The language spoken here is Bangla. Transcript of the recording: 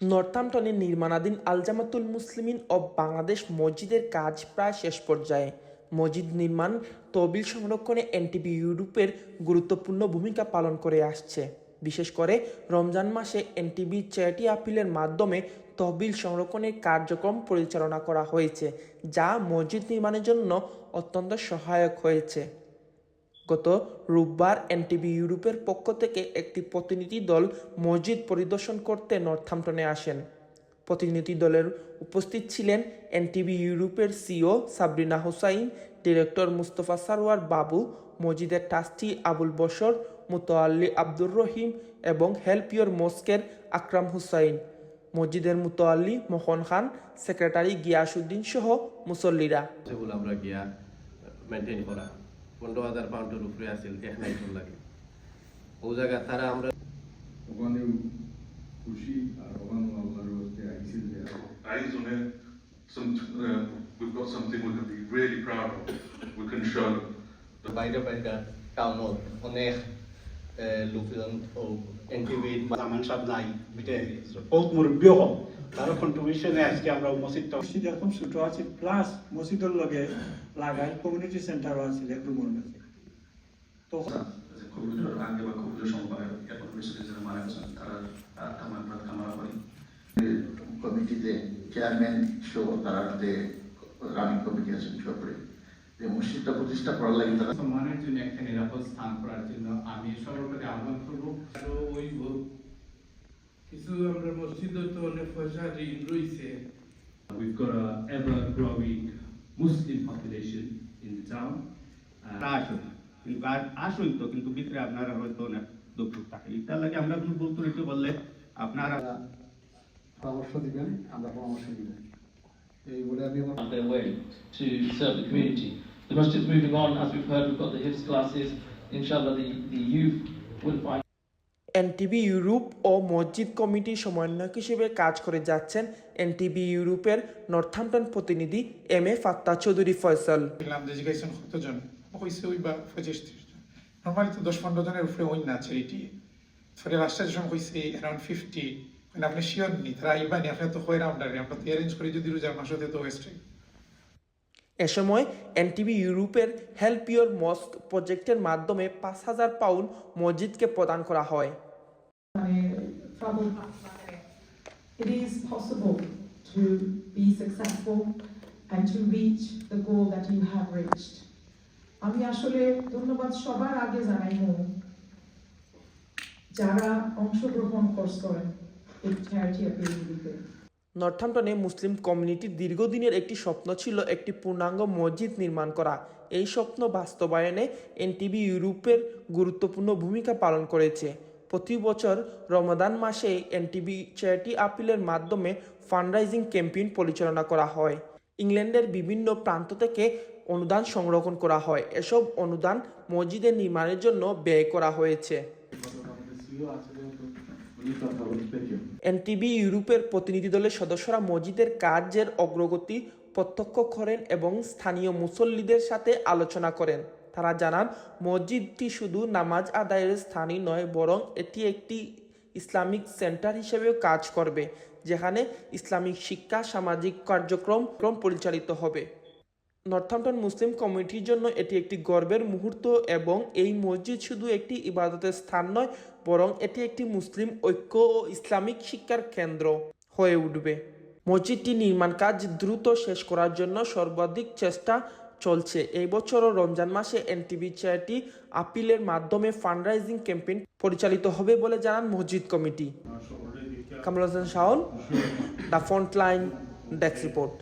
নর্থাম্পটনে নির্মাণাধীন আলজামাতুল মুসলিমিন অব বাংলাদেশ মসজিদের কাজ প্রায় শেষ পর্যায়ে। মসজিদ নির্মাণ, তহবিল সংরক্ষণে এনটিবি ইউরোপের গুরুত্বপূর্ণ ভূমিকা পালন করে আসছে। বিশেষ করে রমজান মাসে এনটিবি চ্যারিটি আপিলের মাধ্যমে তহবিল সংরক্ষণের কার্যক্রম পরিচালনা করা হয়েছে, যা মসজিদ নির্মাণের জন্য অত্যন্ত সহায়ক হয়েছে। গত রোববার এনটিভি ইউরোপের পক্ষ থেকে একটি প্রতিনিধি দল মসজিদ পরিদর্শন করতে নর্থাম্পটনে আসেন। প্রতিনিধি দলের উপস্থিত ছিলেন এনটিভি ইউরোপের সিও সাবরিনা হোসাইন, ডিরেক্টর মুস্তফা সারোয়ার বাবু, মসজিদের ট্রাস্টি আবুল বশর মুতোয়াল্লি আব্দুর রহিম এবং হেল্প ইয়োর মস্কের আকরাম হুসাইন। মসজিদের মুতোয়াল্লি মোহন খান, সেক্রেটারি গিয়াসুদ্দিন সহ মুসল্লিরা। আমরা গিয়া মেনটেন করা। পনেরো হাজার পাউন্ডের উপরে আছিল এক নাইটর লাগে ও জায়গা তারা আমরা ওখানে খুশি আর ওখানে আল্লাহর হস্তে আইসিল দেয়া eyes on it. Some, uh, we've got something we can be really proud of. We can show. বাইরে বাইরে টাউনত অনেক এ, লোকজন ও এনটিভি জামান সাহেব নাই বিটে বহুত মুরব্বী হল তার কন্ট্রিবিউশনে আজকে আমরা মসজিদটা মসজিদ এরকম ছোট আছে প্লাস মসজিদের লগে লাগাই কমিউনিটি সেন্টারও আছে রুমের মধ্যে তো খুবই আগে বা খুবই সময় এখন বেশি যারা মারা গেছেন তারা কামার কামারা করেন কমিটিতে চেয়ারম্যান সহ তারা যে রানিং কমিটি আছেন সরকারি যে মসজিদটা প্রতিষ্ঠা করার লাগে তারা সম্মানের জন্য একটা নিরাপদ স্থান করার জন্য আমি সবার আহ্বান করব ওই কিছু আমরা মসজিদে তো অনেক পয়সা ঋণ রয়েছে We've got a ever growing Muslim population in the town. আসুন কিন্তু আসুন তো কিন্তু ভিতরে আপনারা হয়তো অনেক দুঃখ থাকে লাগে আমরা কোনো বলতে একটু বললে আপনারা পরামর্শ দিবেন আমরা পরামর্শ দিব এই বলে আমি আমার on their way to serve the community. The masjid's moving on, as we've heard, we've got the HIFS classes. Inshallah, the, the youth will find NTV Europe ও মসজিদ কমিটির সমন্বয়ক হিসেবে কাজ করে যাচ্ছেন এনটিবি ইউরোপের নর্থাম্পটন প্রতিনিধি এম এ ফাত্তা চৌধুরী ফয়সাল। দেখলাম কতজন? হয়েছে ওই বা পঁচিশ ত্রিশ জন। নর্মালি তো দশ পনেরো জনের উপরে ওই না চ্যারিটি ফলে লাস্টে যখন হয়েছে অ্যারাউন্ড ফিফটি মানে আপনি শিওর নি? তারা আইবানি আপনি তো হয়ে রাউন্ডারে আমরা তো অ্যারেঞ্জ করি যদি রোজার মাস হতে তো ওয়েস্টে এ সময় এনটিভি ইউরোপের হেল্প ইয়োর মস্ক প্রজেক্টের মাধ্যমে পাঁচ হাজার পাউন্ড মসজিদকে প্রদান করা হয়. It is possible to be successful and to reach the goal that you have reached. আমি আসলে ধন্যবাদ সবার আগে জানাইব যারা অংশগ্রহণ করছেন এই চ্যারিটি অ্যাপিলগুলিতে নর্থাম্পটনে মুসলিম কমিউনিটির দীর্ঘদিনের একটি স্বপ্ন ছিল একটি পূর্ণাঙ্গ মসজিদ নির্মাণ করা। এই স্বপ্ন বাস্তবায়নে এনটিভি ইউরোপের গুরুত্বপূর্ণ ভূমিকা পালন করেছে। প্রতি বছর রমাদান মাসে এনটিভি চ্যারিটি আপিলের মাধ্যমে ফান্ডরাইজিং ক্যাম্পেইন পরিচালনা করা হয়। ইংল্যান্ডের বিভিন্ন প্রান্ত থেকে অনুদান সংরক্ষণ করা হয়। এসব অনুদান মসজিদের নির্মাণের জন্য ব্যয় করা হয়েছে। এনটিবি ইউরোপের প্রতিনিধি দলের সদস্যরা মসজিদের কাজের অগ্রগতি, প্রত্যক্ষ করেন এবং স্থানীয় মুসল্লিদের সাথে আলোচনা করেন। তারা জানান, মসজিদটি শুধু নামাজ আদায়ের স্থানই নয়, বরং এটি একটি ইসলামিক সেন্টার হিসেবেও কাজ করবে, যেখানে ইসলামিক শিক্ষা, সামাজিক কার্যক্রম পরিচালিত হবে। নর্থাম্পটন মুসলিম কমিটির জন্য এটি একটি গর্বের মুহূর্ত এবং এই মসজিদ শুধু একটি ইবাদতের স্থান নয়, বরং এটি একটি মুসলিম ঐক্য ও ইসলামিক শিক্ষার কেন্দ্র হয়ে উঠবে। মসজিদটি নির্মাণ কাজ দ্রুত শেষ করার জন্য সর্বাধিক চেষ্টা চলছে। এই বছরও রমজান মাসে এনটিভি চ্যারিটি আপিলের মাধ্যমে ফান্ডরাইজিং ক্যাম্পেইন পরিচালিত হবে বলে জানান মসজিদ committee. Kamrul Hasan Shawon, the frontline desk report.